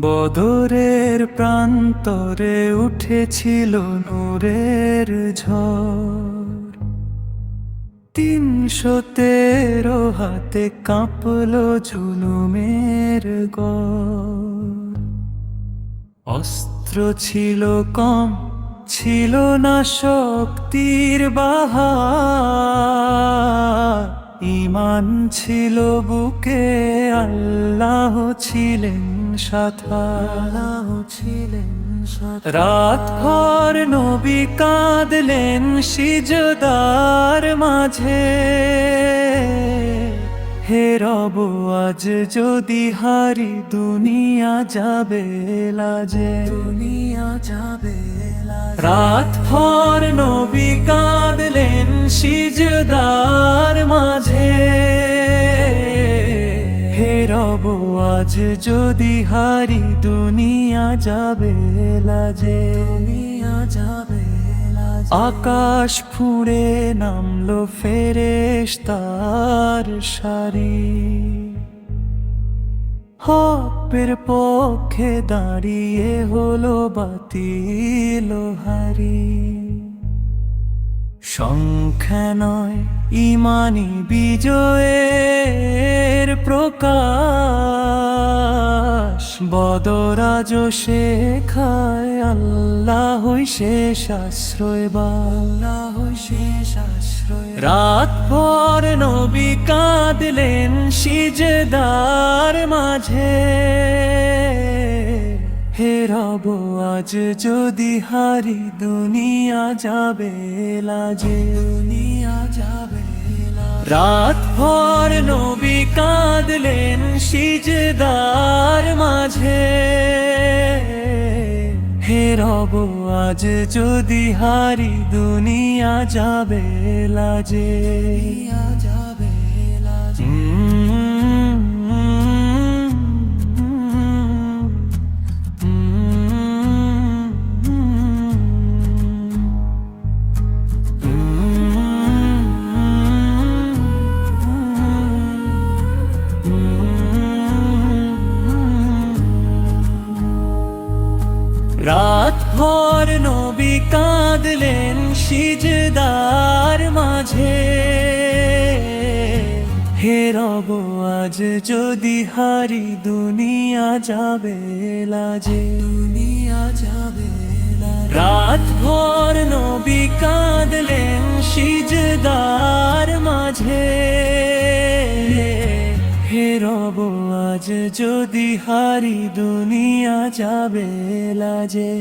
বদরের প্রান্তরে উঠেছিল নূরের ঝড়। তিনশো তেরো হাতে কাঁপল জুলুমের গড়। অস্ত্র ছিল কম ছিল না শক্তির বাহার। ইমান ছিল বুকে, আল্লাহ ছিলেন সাথা আল্লাহ ছিলেন রাত ভর নবী কাঁদলেন সিজদার মাঝে। হে রব, আজ যদি হারি দুনিয়া যাবে লাজে। দুনিয়া যাবে রাত ভর নবী কাঁদলেন সিজদার মাঝে। হে রব আজ যদি হারি দুনিয়া যাবে লাজে। দুনিয়া যাবে আকাশ ফুঁড়ে নামলো ফেরেশতার সারি। হপের পক্ষে দাঁড়িয়ে হলো বাতিল হারি। সংখ্যা নয়, ইমানি বিজয়ের প্রকাশ। বদরাজ শেখায় আল্লাহ শেষ আশ্রয় বা আল্লাহ শেষ আশ্রয়। রাত ভর নবী কাঁদলেন সিজদার মাঝে। হে রব, আজ যদি হারি দুনিয়া যাবে লাজে। দুনিয়া যাবে রাত ভর নবী কাঁদলেন সিজদার মাঝে। হে রব আজ যদি হারি দুনিয়া যাবে লাজে। রাত ভর নবী কাঁদলেন সিজদার মাঝে। হে রব আজ যদি হারি দুনিয়া যাবে লাজে। দুনিয়া যাবে রাত ভর নবী কাঁদলেন সিজদার মাঝে। হে রব আজ যদি হারি দুনিয়া যাবে লাজে।